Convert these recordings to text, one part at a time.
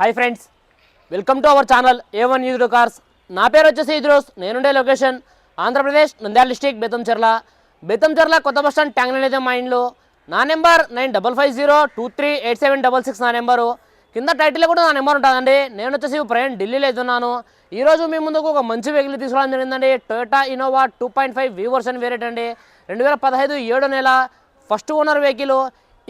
Hi friends welcome to our channel A one use cars నా పేరు వచ్చేసి ఇద్రోస్ నేనుండే లొకేషన్ ఆంధ్రప్రదేశ్ నంద్యాల డిస్టిక్ బెతంచెర్ల బెతంచెర్ల కొత్త బస్ స్టాండ్ ట్యాంగ్ అయితే మా ఇంట్లో. నా number nine double five zero two three eight seven double six నా నెంబరు కింద టైటిల్ కూడా నా నెంబర్ ఉంటుందండి. నేను వచ్చేసి ప్రయాణం ఢిల్లీలో అవుతున్నాను ఈరోజు మీ ముందుకు ఒక మంచి వెహికల్ తీసుకోవడం జరిగిందండి. Toyota Innova two point five V version variant అండి. రెండు వేల పదహైదు ఏడో నెల ఫస్ట్ ఓనర్ వెహికల్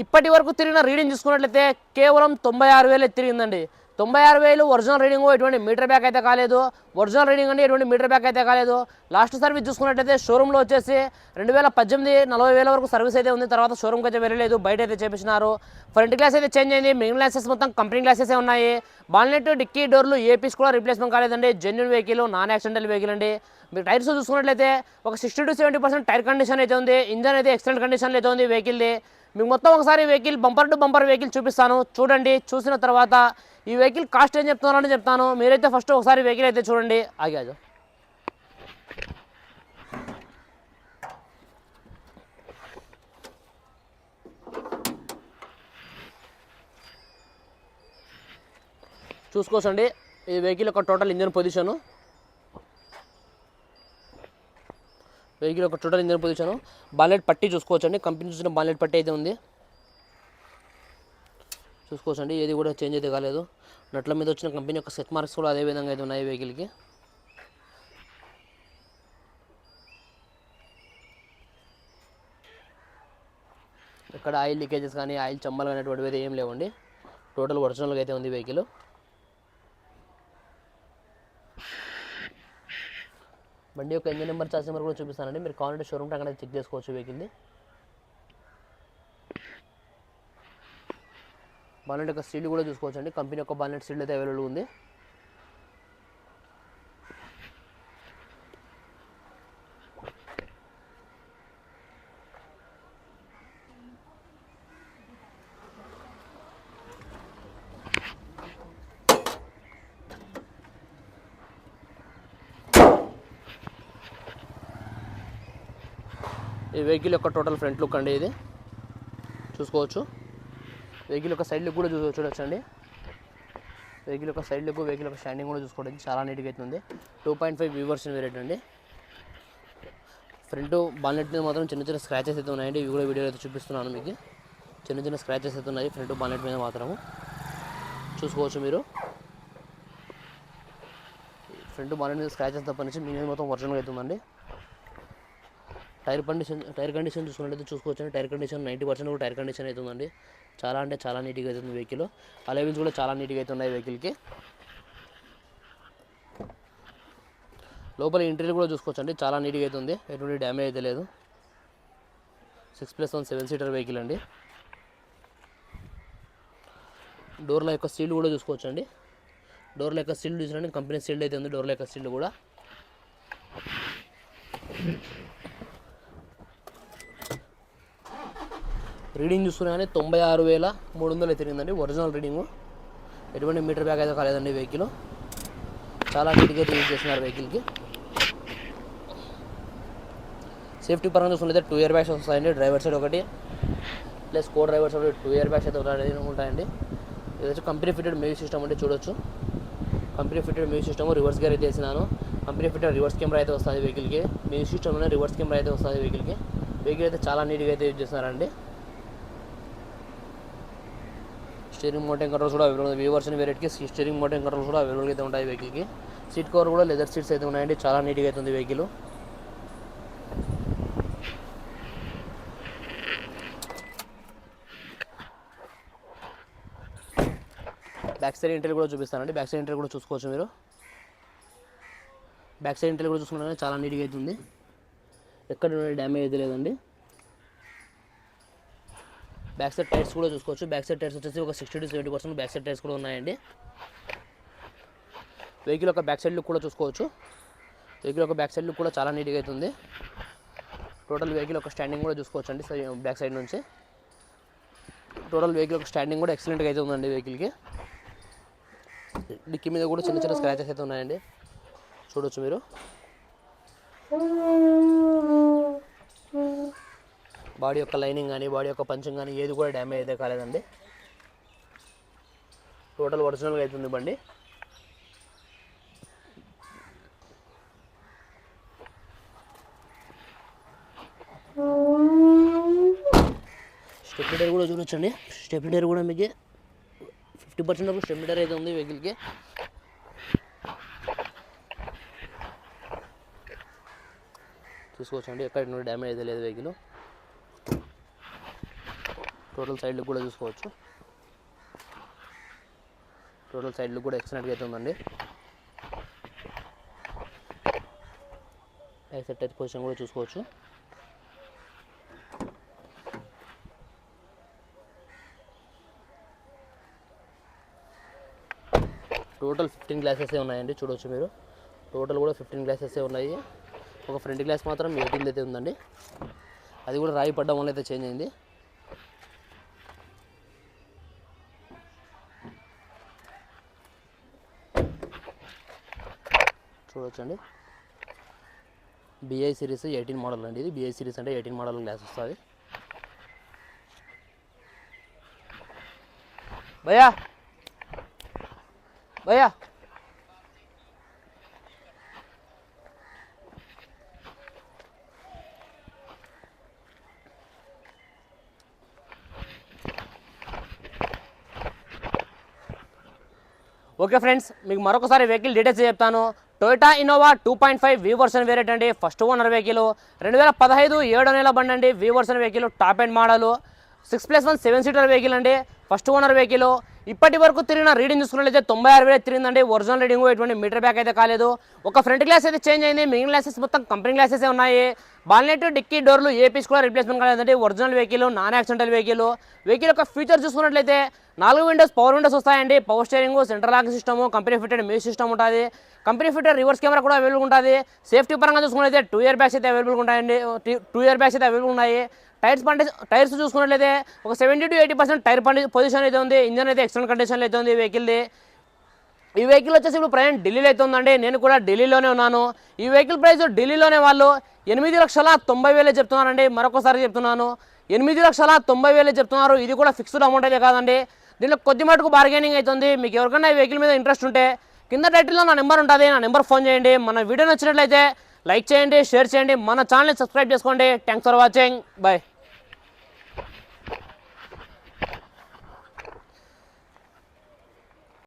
ఇప్పటి వరకు తిరిగిన రీడింగ్ చూసుకున్నట్లయితే కేవలం తొంభై ఆరు వేలు తిరిగిందండి. తొంభై ఆరు వేలు ఒరిజినల్ రీడింగ్ ఎటువంటి మీటర్ బ్యాక్ అయితే కాలేదు. ఒరిజినల్ రీడింగ్ అంటే ఎటువంటి మీటర్ బ్యాక్ అయితే కాలేదు. లాస్ట్ సర్వీస్ చూసుకున్నట్లయితే షోరూంలో వచ్చేసి రెండు వేల పద్దెనిమిది నలభై వేల వరకు సర్వీస్ అయితే ఉంది. తర్వాత షోరూమ్కి అయితే వెళ్ళలేదు. బయట అయితే చేపించినారు. ఫ్రంట్ గ్లాస్ అయితే చేంజ్ అయింది. మిగిలిన గ్లాసెస్ మొత్తం కంపెనీ గ్లాసెస్ ఉన్నాయి. బాల్నెట్ డిక్కీ డోర్లు ఏ పీస్ కూడా రీప్లేస్మెంట్ కాలేదండి. Genuine vehicle non accidental vehicle అండి. మీరు టైర్స్ చూసుకున్నట్లయితే ఒక sixty to seventy percent tyre condition అయితే ఉంది. ఇంజన్ అయితే ఎక్సలెంట్ కండిషన్లో అయితే ఉంది. వెహికల్ది మీకు మొత్తం ఒకసారి vehicle bumper to bumper vehicle చూపిస్తాను. చూడండి చూసిన తర్వాత ఈ వెహికల్ కాస్ట్ ఏం చెప్తున్నారని చెప్తాను. మీరైతే ఫస్ట్ ఒకసారి వెహికల్ అయితే చూడండి. ఆగాజు చూసుకోవచ్చండి ఈ వెహికల్ యొక్క టోటల్ ఇంజన్ పొజిషను. వెహికల్ ఒక టోటల్ ఇంజన్ పొజిషన్ బాలెట్ పట్టి చూసుకోవచ్చండి. కంపెనీ చూసిన బాలెట్ పట్టి అయితే ఉంది. చూసుకోవచ్చండి. ఏది కూడా చేంజ్ అయితే కాలేదు. నట్ల మీద వచ్చిన కంపెనీ యొక్క సెట్ మార్క్స్ కూడా అదే విధంగా అయితే ఉన్నాయి వెహికల్కి ఇక్కడ ఆయిల్ లీకేజెస్ కానీ ఆయిల్ చమ్మలు అనేటువంటివి ఏం లేవండి. టోటల్ ఒరిజినల్గా అయితే ఉంది వెహికల్ బండి యొక్క ఇంజిన్ నెంబర్ చార్జ్ నెంబర్ కూడా చూపిస్తానండి. మీరు కావాలంటే షోరూమ్ అక్కడ చెక్ చేసుకోవచ్చు వెహికల్ది బాలెట్ యొక్క సీల్ కూడా చూసుకోవచ్చు అండి కంపెనీ యొక్క బాలెట్ సీల్ అయితే అవైలబుల్ ఉంది. ఈ వెహికల్ యొక్క టోటల్ ఫ్రంట్ లుక్ అండి ఇది. చూసుకోవచ్చు. వెహికల్ యొక్క సైడ్ లుక్ కూడా చూ చూడవచ్చు అండి వెహికల్ యొక్క సైడ్ లుక్ వెహికల్ యొక్క స్టాండింగ్ కూడా చూసుకోవడానికి చాలా నీట్గా అవుతుంది two point five viewers variant అండి. ఫ్రంట్ బాలెట్ మీద మాత్రం చిన్న చిన్న స్క్రాచెస్ అయితే ఉన్నాయండి. ఇవి కూడా వీడియో అయితే చూపిస్తున్నాను మీకు. చిన్న చిన్న స్క్రాచెస్ అయితే ఉన్నాయి ఫ్రంట్ బాలెట్ మీద మాత్రము. చూసుకోవచ్చు మీరు. ఫ్రంట్ బాలెట్ మీద స్క్రాచెస్ తప్పనించి మీ మీద మొత్తం ఒరిజినల్ అవుతుందండి టైర్ కండిషన్ టైర్ కండిషన్ చూసుకున్నట్లయితే చూసుకోవచ్చు టైర్ కండిషన్ నైంటీ పర్సెంట్ కూడా టైర్ కండిషన్ అవుతుందండి చాలా అంటే చాలా నీట్గా అవుతుంది వెహికల్. అలెవెన్స్ కూడా చాలా నీట్గా అవుతున్నాయి వెహికల్కి. లోపల ఇంటీరియర్ కూడా చూసుకోవచ్చు అండి చాలా నీట్గా అవుతుంది ఎటువంటి డ్యామేజ్ అయితే లేదు. Six plus one seven seater vehicle అండి. డోర్ల యొక్క సీల్ కూడా చూసుకోవచ్చు అండి డోర్ల యొక్క సీల్ చూసినండి కంపెనీ సీల్డ్ అయితే ఉంది. డోర్ల యొక్క సీల్డ్ కూడా. రీడింగ్ చూసుకున్నాగానే తొంభై ఆరు వేల మూడు వందలు తిరిగిందండి ఒరిజినల్ రీడింగు. ఎటువంటి మీటర్ బ్యాగ్ అయితే కాలేదండి వెహికల్. చాలా నీట్గా అయితే యూజ్ చేస్తున్నారు వెహికల్కి. సేఫ్టీ పరంగా చూసుకుంటే టూ ఇయర్ బ్యాగ్స్ వస్తాయండి డ్రైవర్ సైడ్ ఒకటి. Plus co driver side two airbags అయితే ఉంటాయండి. ఇది వచ్చి కంపెనీ ఫిటెడ్ మ్యూజిక్ సిస్టమ్ అంటే చూడొచ్చు. Company fitted music system reverse gear అయితే వేసినాను. కంపెనీ ఫిటెడ్ రివర్స్ కెమెరా అయితే వస్తుంది వెహికల్కి. మ్యూజిక్ సిస్టమ్లోనే రివర్స్ కెమెరా అయితే వస్తుంది వెహికల్కి. వెహికల్ అయితే చాలా నీట్గా అయితే యూజ్ చేస్తున్నారండి. స్టీరింగ్ మోటింగ్ కంట్రోల్స్ కూడా అవైలబుల్ ఉంది. వ్యూవర్స్ వేరేట్కి స్టీరింగ్ మోటింగ్ కంట్రోల్స్ కూడా అవైలబుల్ అయితే ఉంటాయి వెహికల్కి సీట్ కవర్ కూడా లెదర్ సీట్స్ అయితే ఉన్నాయండి. చాలా నీట్గా అయితే ఉంది వెహికల్ బ్యాక్ సైడ్ ఇంటర్ కూడా చూపిస్తానండి. బ్యాక్ సైడ్ ఇంటర్ కూడా చూసుకోవచ్చు మీరు. బ్యాక్ సైడ్ ఇంటర్ కూడా చూసుకుంటే చాలా నీట్గా అవుతుంది ఎక్కడ డ్యామేజ్ అయితే లేదండి. బ్యాక్ సైడ్ టైర్స్ కూడా చూసుకోవచ్చు. బ్యాక్ సైడ్ టైర్స్ వచ్చేసి ఒక sixty to seventy percent back side tyres కూడా ఉన్నాయండి. వెహికల్ యొక్క బ్యాక్ సైడ్ లుక్ కూడా చూసుకోవచ్చు. వెహికల్ యొక్క బ్యాక్ సైడ్ లుక్ కూడా చాలా నీట్గా అవుతుంది టోటల్ వెహికల్ యొక్క స్టాండింగ్ కూడా చూసుకోవచ్చు అండి బ్యాక్ సైడ్ నుంచి. టోటల్ వెహికల్ యొక్క స్టాండింగ్ కూడా ఎక్సలెంట్గా అయితే ఉందండి వెహికల్కి డిక్కీ మీద కూడా చిన్న చిన్న స్క్రాచెస్ అయితే ఉన్నాయండి. చూడొచ్చు మీరు. బాడీ యొక్క లైనింగ్ కానీ బాడీ యొక్క పంచింగ్ కానీ ఏది కూడా డ్యామేజ్ అయితే కాలేదండి. టోటల్ ఒరిజినల్గా అవుతుంది బండి. స్టెప్లిడర్ కూడా చూడొచ్చండి. స్టెప్లిడర్ కూడా మీకు ఫిఫ్టీ పర్సెంట్ వరకు స్టెప్లిడర్ అయితే ఉంది వెహికల్కి చూసుకోవచ్చండి. ఎక్కడ నుండి డ్యామేజ్ అయితే లేదు వెహికల్ టోటల్ సైడ్లు కూడా చూసుకోవచ్చు. టోటల్ సైడ్లు కూడా ఎక్సలెంట్గా అయితే ఉందండి. బ్యాక్ సెట్ అయితే పొజిషన్ కూడా చూసుకోవచ్చు. టోటల్ ఫిఫ్టీన్ గ్లాసెస్ ఉన్నాయండి చూడవచ్చు మీరు. టోటల్ కూడా ఫిఫ్టీన్ గ్లాసెస్ ఉన్నాయి. ఒక ఫ్రంట్ గ్లాస్ మాత్రం ఎయిటీన్ అయితే ఉందండి. అది కూడా రాయి పడ్డం వల్ల అయితే చేంజ్ అయింది. చూడొచ్చండి. బిఐ సిరీస్ ఎయిటీన్ మోడల్ అండి ఇది. బిఐ సిరీస్ అంటే ఎయిటీన్ మోడల్ గ్లాస్ వస్తుంది. భయ్యా! భయ్యా! ఓకే ఫ్రెండ్స్ మీకు మరొకసారి వెహికల్ డీటెయిల్స్ చెప్తాను. Toyota Innova two point five V version variant అండి ఫస్ట్ ఓనర్ వెహికల్ రెండు వేల పదహైదు ఏడో నెల బండి అండి V version vehicle top and model six plus one seven seater vehicle అండి. First owner vehicle. ఇప్పటి వరకు తిరిగిన రీడింగ్ చూసుకున్నట్లయితే తొంభై ఆరు వేలు తిరిగిందండి. ఒరిజినల్ రీడింగ్ ఎటువంటి మీటర్ బ్యాక్ అయితే కాలేదు. ఒక ఫ్రంట్ గ్లాస్ అయితే చేంజ్ అయింది. మిగిలిన గ్లాసెస్ మొత్తం కంపెనీ గ్లాసెస్ ఉన్నాయి. బాల్నెట్ డిక్కీ డోర్లు ఏ పీస్ కూడా రిప్లేస్మెంట్ కాలేదండి. Original vehicle non accidental vehicle. Vehicle యొక్క ఫీచర్ చూసుకున్నట్లయితే నాలుగు విండోస్ పవర్ విండోస్ వస్తాయండి. Power steering central lock system company fitted music system ఉంటుంది. కంపెనీ ఫిటెడ్ రివర్స్ కెమెరా కూడా అవైలబుల్ ఉంటుంది. సేఫ్టీ పరంగా చూసుకున్నట్లయితే టూ ఇయర్ బ్యాగ్స్ అయితే అవైలబుల్ ఉంటాయండి. టూ ఇయర్ బ్యాగ్స్ అయితే అవైలబుల్ ఉన్నాయి. టైర్స్ పండే టైర్స్ చూసుకున్నట్లయితే ఒక seventy to eighty percent tyre పండి పొజిషన్ అయితే ఉంది ఇంజన్ అయితే ఎక్సలెంట్ కండిషన్లో అయితే ఉంది వెహికల్ది ఈ వెహికల్ వచ్చేసి ఇప్పుడు ప్రయాణం ఢిల్లీలో అయితే ఉందండి నేను కూడా ఢిల్లీలోనే ఉన్నాను. ఈ వెహికల్ ప్రైస్ ఢిల్లీలోనే వాళ్ళు ఎనిమిది లక్షల తొంభై వేలే చెప్తున్నారండి మరొకసారి చెప్తున్నాను. ఎనిమిది లక్షల తొంభై వేలే చెప్తున్నారు ఇది కూడా ఫిక్స్డ్ అమౌంట్ అయితే కాదండి. దీనిలో కొద్ది మటుకు బార్గెనింగ్ అవుతుంది మీకు ఎవరికైనా ఈ వెహికల్ మీద ఇంట్రెస్ట్ ఉంటే కింద టైటిల్లో నా నెంబర్ ఉంటుంది నా నెంబర్ ఫోన్ చేయండి. మన వీడియో నచ్చినట్లయితే లైక్ చేయండి షేర్ చేయండి. మన ఛానల్ని సబ్స్క్రైబ్ చేసుకోండి. Thanks for watching bye